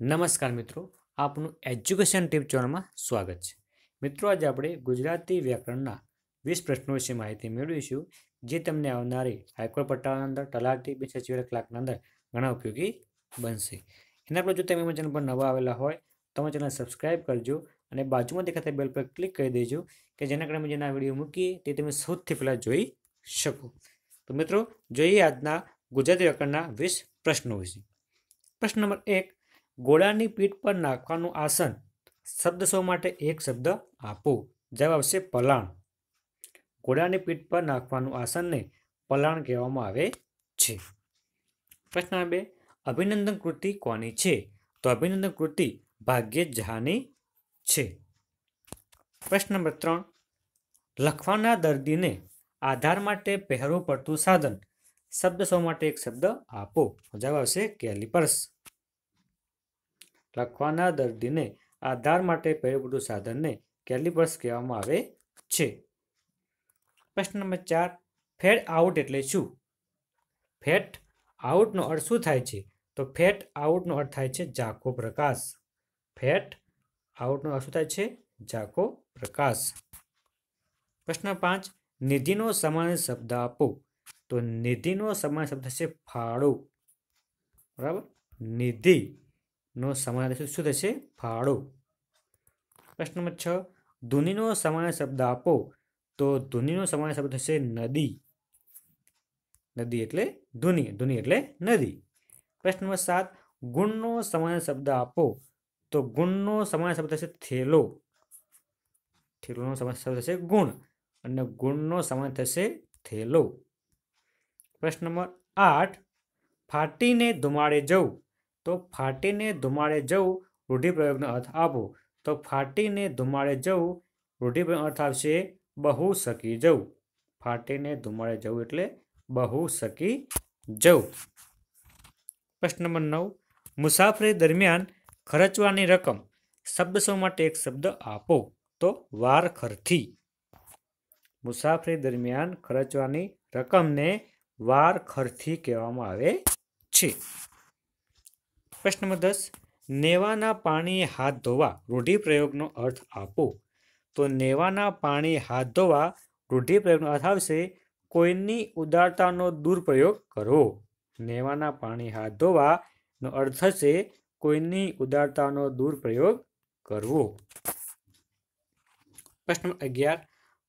નમસ્કાર મિત્રો, આપનું એજ્યુકેશન ટીપ ચેનલમાં સ્વાગત છે. મિત્રો, આજે આપણે ગુજરાતી વ્યાકરણના વીસ પ્રશ્નો વિશે માહિતી મેળવીશું, જે તમને આવનારી હાઈકોર્ટ પટ્ટાના અંદર, તલાટી બે સચિવાલય ક્લાર્કના અંદર ઘણા ઉપયોગી બનશે. એના પર જો તમે ચેનલ પર નવા આવેલા હોય, તો ચેનલ સબસ્ક્રાઇબ કરજો અને બાજુમાં દેખાતા બેલ પર ક્લિક કરી દેજો, કે જેના કારણે અમે જેના વીડિયો મૂકીએ, તે તમે સૌથી પહેલાં જોઈ શકો. તો મિત્રો, જોઈએ આજના ગુજરાતી વ્યાકરણના વીસ પ્રશ્નો વિશે. પ્રશ્ન નંબર એક ઘોડાની પીઠ પર નાખવાનું આસન. શબ્દ સો માટે એક શબ્દ આપો. જવાબ આવશે પલાણ. ઘોડાની પીઠ પર નાખવાનું આસનને પલાણ કહેવામાં આવે છે. પ્રશ્ન બે. અભિનંદન કૃતિ કોની છે? તો અભિનંદન કૃતિ ભાગ્યે જહાની છે. પ્રશ્ન નંબર ત્રણ. લખવાના દર્દીને આધાર માટે પહેરવું પડતું સાધન. શબ્દ સો માટે એક શબ્દ આપો. જવાબ આવશે કેલિપર્સ. લખવાના દર્દીને આધાર માટે પડતું સાધનને કેલિબર્સ કહેવામાં આવે છે. પ્રશ્ન નંબર ચાર ફેડ આઉટ એટલે શું? ફેટ આઉટનો અર્થ શું થાય છે? તો ફેટ આઉટનો અર્થ થાય છે ઝાંખો પ્રકાશ. ફેટ આઉટનો અર્થ શું થાય છે? ઝાંખો પ્રકાશ. પ્રશ્ન પાંચ, નિધિનો સમાન શબ્દ આપો. તો નિધિનો સમાન શબ્દ છે ફાળો. બરાબર? નિધિ. નો સમાન શું થશે? ફાળો. પ્રશ્ન નંબર છ. ધુનીનો સમાન શબ્દ આપો, તો ધુનીનો સમાન શબ્દ થશે નદી. નદી એટલે ધુની ધુની એટલે નદી. પ્રશ્ન નંબર સાત. ગુણનો સમાન શબ્દ આપો, તો ગુણનો સમાન શબ્દ થશે થેલો. થેલોનો સમાન શબ્દ થશે ગુણ, અને ગુણનો સમાન થશે થેલો. પ્રશ્ન નંબર આઠ. ફાટીને ધુમાડે જવું. તો ફાટીને ધુમાડે જવું રૂઢિપ્રયોગનો અર્થ આપો. તો ફાટીને ધુમાડે જવું રૂઢિપ્રયોગનો અર્થ આવશે બહુ શકી જવું. ફાટીને ધુમાડે જવું એટલે બહુ શકી જવું. પ્રશ્ન નંબર નવ. મુસાફરી દરમિયાન ખર્ચવાની રકમ. શબ્દ સૌ માટે એક શબ્દ આપો? તો વાર ખર્ચી. મુસાફરી દરમિયાન ખર્ચવાની રકમને વાર ખર્ચી કહેવામાં આવે છે. પ્રશ્ન નંબર દસ, નેવાના પાણી હાથ ધોવા રૂઢિપ્રયોગનો અર્થ આપો. તો નેવાના પાણી હાથ ધોવા રૂઢિપ્રયોગનો અર્થ આવશે, કોઈની ઉદારતાનો દુરુપયોગ કરવો નેવાના પાણી હાથ ધોવાનો અર્થ થશે, કોઈની ઉદારતાનો દુરુપયોગ કરવો. પ્રશ્ન અગિયાર,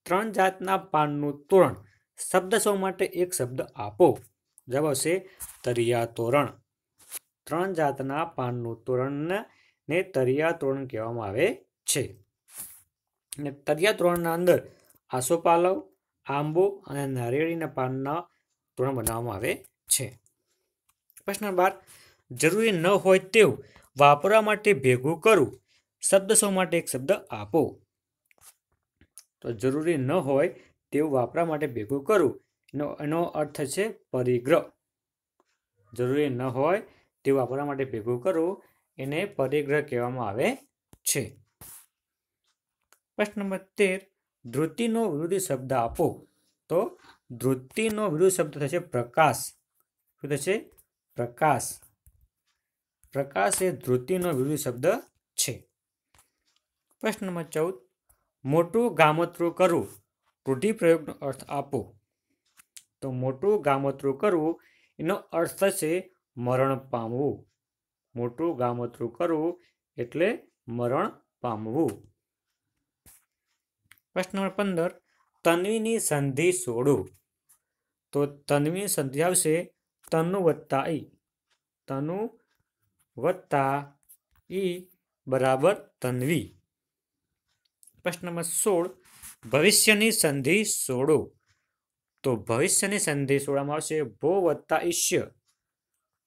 ત્રણ જાતના પાનનું તોરણ શબ્દ સૌ માટે એક શબ્દ આપો. જવાબ આવશે, તરિયા તોરણ. ત્રણ જાતના પાનનું તોરણને તરિયા તોરણ કહેવામાં આવે છે. અને તરિયા તોરણના અંદર આસોપાલવ, આંબો અને નારિયેળીના પાનના તોરણ બનાવવામાં આવે છે. પ્રશ્ન બાર. જરૂરી ન હોય તેવું વાપરવા માટે ભેગું કરવું. શબ્દ સૌ માટે એક શબ્દ આપો. તો જરૂરી ન હોય તેવું વાપરવા માટે ભેગું કરવું. એનો એનો અર્થ છે પરિગ્રહ. જરૂરી ન હોય તે વાપરવા માટે ભેગું કરવું એને પરિગ્રહ કહેવામાં આવે છે. પ્રશ્ન નંબર તેર ધૃતિનો વિરોધી શબ્દ આપો. તો ધૃતિનો વિરોધી શબ્દ થશે પ્રકાશ. શું થશે પ્રકાશ. પ્રકાશ એ ધૃતિનો વિરોધી શબ્દ છે. પ્રશ્ન નંબર ચૌદ, મોટું ગામતરું કરવું. રૂઢિપ્રયોગનો અર્થ આપો. તો મોટું ગામતરું કરવું, એનો અર્થ થશે મરણ પામવું. મોટું ગામતરું કરવું એટલે મરણ પામવું. પ્રશ્ન નંબર પંદર, તન્વીની સંધિ સોડો. તો તન્વીની સંધિ આવશે તનુ વત્તા ઈ. તનુ વત્તા ઈ બરાબર તન્વી. પ્રશ્ન નંબર સોળ, ભવિષ્યની સંધિ સોડો. તો ભવિષ્યની સંધિ સોડવામાં આવશે ભો વત્તા ઈશ્ય.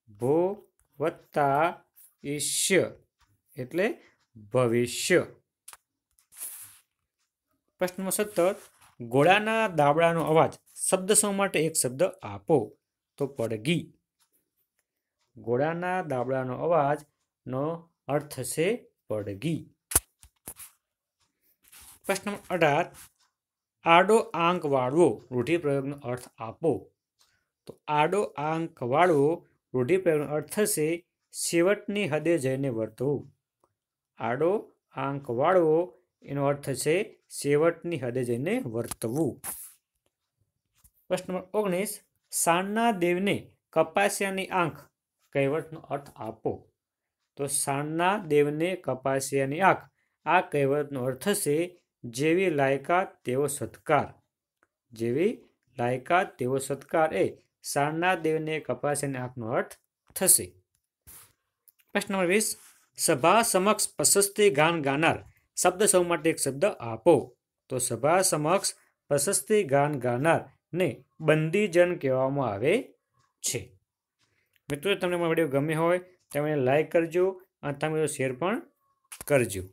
ભો વત્તા ઈશ્ય એટલે ભવિષ્ય. પ્રશ્ન નંબર સત્તર ઘોડાના દાબડાનો અવાજ શબ્દ સૌ માટે એક શબ્દ આપો તો પડગી. ઘોડાના દાબડાનો અવાજનો અર્થ છે પડગી. પ્રશ્ન નંબર અઢાર, આડો આંક વાળવો રૂઢિપ્રયોગનો અર્થ આપો. તો આડો આંક વાળવો રૂઢિપ્રયોગનો અર્થ થશે છેવટની હદે જઈને વર્તવું આડો આંક વાળવો, એનો અર્થ છે, છેવટની હદે જઈને વર્તવું. પ્રશ્ન નંબર ઓગણીસ સાણના દેવને કપાસિયાની આંખ કહેવતનો અર્થ આપો. તો સાણના દેવને કપાસિયાની આંખ, આ કહેવતનો અર્થ છે, જેવી લાયકાત તેવો સત્કાર. જેવી લાયકાત તેવો સત્કાર એ સાણના દેવને કપાસીને આંખનો અર્થ થશે. પ્રશ્ન નંબર વીસ. સભા સમક્ષ પ્રશસ્તિ ગાન ગાનાર શબ્દ સૌ માટે એક શબ્દ આપો. તો સભા સમક્ષ પ્રશસ્તિ ગાન ગાનાર ને બંદીજન કહેવામાં આવે છે. મિત્રો, તમને મારો વીડિયો ગમ્યો હોય તમે લાઈક કરજો અને તમે શેર પણ કરજો.